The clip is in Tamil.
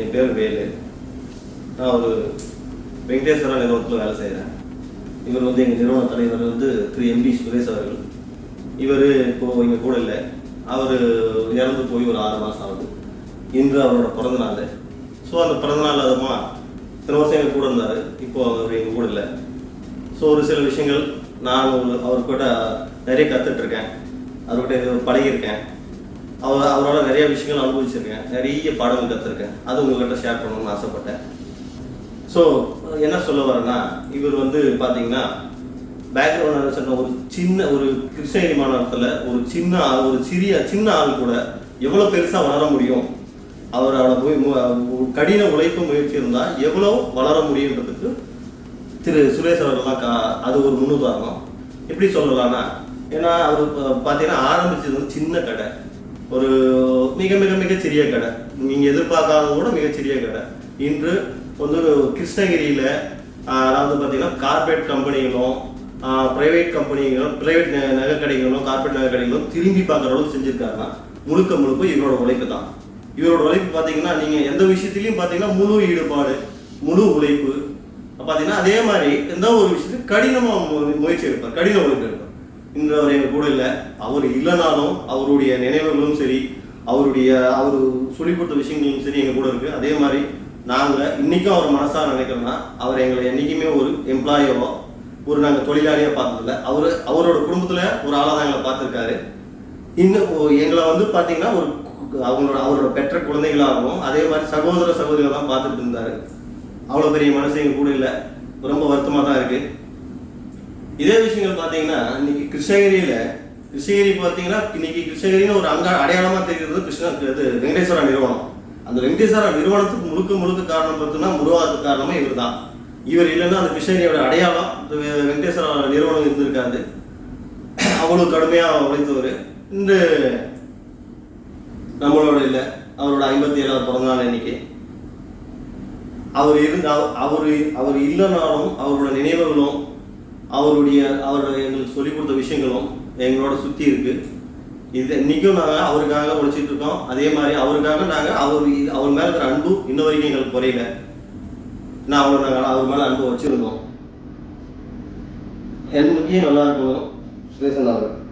என் பேர் வேலு. நான் ஒரு வெங்கடேஸ்வரா நிறுவனத்தில் வேலை செய்கிறேன் இவர் வந்து எங்கள் நிறுவன தலைவர் வந்து திரு எம்பி சுரேஷ் அவர்கள். இவர் இப்போ எங்கள் கூட இல்லை. அவர் இறந்து போய் ஒரு ஆறு மாதம் ஆகுது. இன்று அவரோட பிறந்தநாள் ஸோ அந்த பிறந்தநாள் அதுமா இத்தனை வருஷம் எங்கள் கூட இருந்தார். இப்போது அவர் எங்கள் கூட இல்லை. ஸோ ஒரு சில விஷயங்கள் நான் அவர் அவர்கிட்ட நிறைய கற்றுட்ருக்கேன் அவர்கிட்ட பழகியிருக்கேன். அவர் அவரோட நிறைய விஷயங்கள் அனுபவிச்சிருக்கேன். நிறைய பாடங்கள் கற்றுருக்கேன் அது உங்கள்கிட்ட ஷேர் பண்ணணும்னு ஆசைப்பட்டேன். ஸோ என்ன சொல்ல வரேன்னா இவர் வந்து பார்த்தீங்கன்னா பேக்ரவுண்ட் சொன்ன ஒரு சின்ன ஒரு கிருஷ்ணகிரி மாநிலத்தில் ஒரு சின்ன ஆள் ஒரு சிறிய சின்ன ஆள் கூட எவ்வளோ பெருசாக வளர முடியும் அவரோட போய் மு- கடின உழைப்பு முயற்சி இருந்தால் எவ்வளோ வளர முடியுன்றதுக்கு திரு சுரேஷ் அவர்கள்லாம் கா அது ஒரு முன்னுதாரணம். எப்படி சொல்லலாம்னா ஏன்னா அவர் பார்த்தீங்கன்னா ஆரம்பிச்சது வந்து சின்ன கடை ஒரு மிக மிக மிக சிறிய கடை. நீங்கள் எதிர்பார்க்காதத விட மிகச்சிறிய கடை. இன்று வந்து கிருஷ்ணகிரியில் அதாவது பார்த்தீங்கன்னா கார்பரேட் கம்பெனிகளும் ப்ரைவேட் கம்பெனிகளும் ப்ரைவேட் நகை கடைகளும் கார்பரேட் நகை கடைகளும் திரும்பி பார்க்குற அளவுக்கு செஞ்சுருக்காருன்னா முழுக்க முழுக்க இவரோட உழைப்பு தான். இவரோட உழைப்பு பார்த்தீங்கன்னா நீங்கள் எந்த விஷயத்துலையும் பார்த்தீங்கன்னா முழு ஈடுபாடு முழு உழைப்பு. பார்த்தீங்கன்னா அதே மாதிரி எந்த ஒரு விஷயத்துக்கு கடினமாக முயற்சி எடுப்பார். கடின உழைப்பு எடுப்பார். இன்று அவர் எங்கள் கூட இல்லை. அவர் இல்லைனாலும் அவருடைய நினைவுகளும் சரி அவருடைய அவர் சொல்லிக் கொடுத்த விஷயங்களும் சரி எங்கள் கூட இருக்குது அதே மாதிரி நாங்கள் இன்றைக்கும் அவர் மனசாக நினைக்கிறோம்னா அவர் எங்களை என்றைக்குமே ஒரு எம்ப்ளாயியோ ஒரு நாங்கள் தொழிலாளியாக பார்த்ததில்ல. அவர் அவரோட குடும்பத்தில் ஒரு ஆளாக தான் எங்களை பார்த்துருக்காரு. இன்னும் எங்களை வந்து பார்த்தீங்கன்னா ஒரு அவங்களோட அவரோட பெற்ற குழந்தைகளாகவும் அதே மாதிரி சகோதர சகோதரிகள் தான் பார்த்துட்டு இருந்தார். அவ்வளோ பெரிய மனசு எங்கள் கூட இல்லை. ரொம்ப வருத்தமாக தான் இருக்குது இதே விஷயங்கள் பார்த்தீங்கன்னா இன்னைக்கு கிருஷ்ணகிரியில கிருஷ்ணகிரி பார்த்தீங்கன்னா இன்னைக்கு கிருஷ்ணகிரின்னு ஒரு அங்க அடையாளமா தெரிகிறது கிருஷ்ண இது வெங்கடேஸ்வரா நிறுவனம். அந்த வெங்கடேஸ்வரா நிறுவனத்துக்கு முழுக்க முழுக்க காரணம் பார்த்தீங்கன்னா உருவாகிறதுக்கு காரணமே இவர் தான் இவர் இல்லைன்னா அந்த கிருஷ்ணகிரியோட அடையாளம் இந்த வெங்கடேஸ்வரா நிறுவனம் இருந்திருக்காது. அவ்வளவு கடுமையா உழைத்தவர். இந்த நம்மளோட இல்லை அவரோட ஐம்பத்தி ஏழாவது பிறந்தநாள் இன்னைக்கு. அவர் இருந்தால் அவர் அவர் இல்லைனாலும் அவரோட நினைவுகளும் அவருடைய அவருடைய எங்களுக்கு சொல்லிக் கொடுத்த விஷயங்களும் எங்களோட சுற்றி இருக்கு. இது இன்னைக்கும் நாங்கள் அவருக்காக உழைச்சிட்டு இருக்கோம். அதே மாதிரி அவருக்காக நாங்கள் அவர் அவர் மேலே இருக்கிற அன்பு இன்ன வரைக்கும் எங்களுக்கு குறையல. நான் அவர் நாங்கள் அவர் மேலே அன்பு வச்சிருந்தோம். என் முக்கியம் நல்லா இருக்கும் சுரேசன் அவர்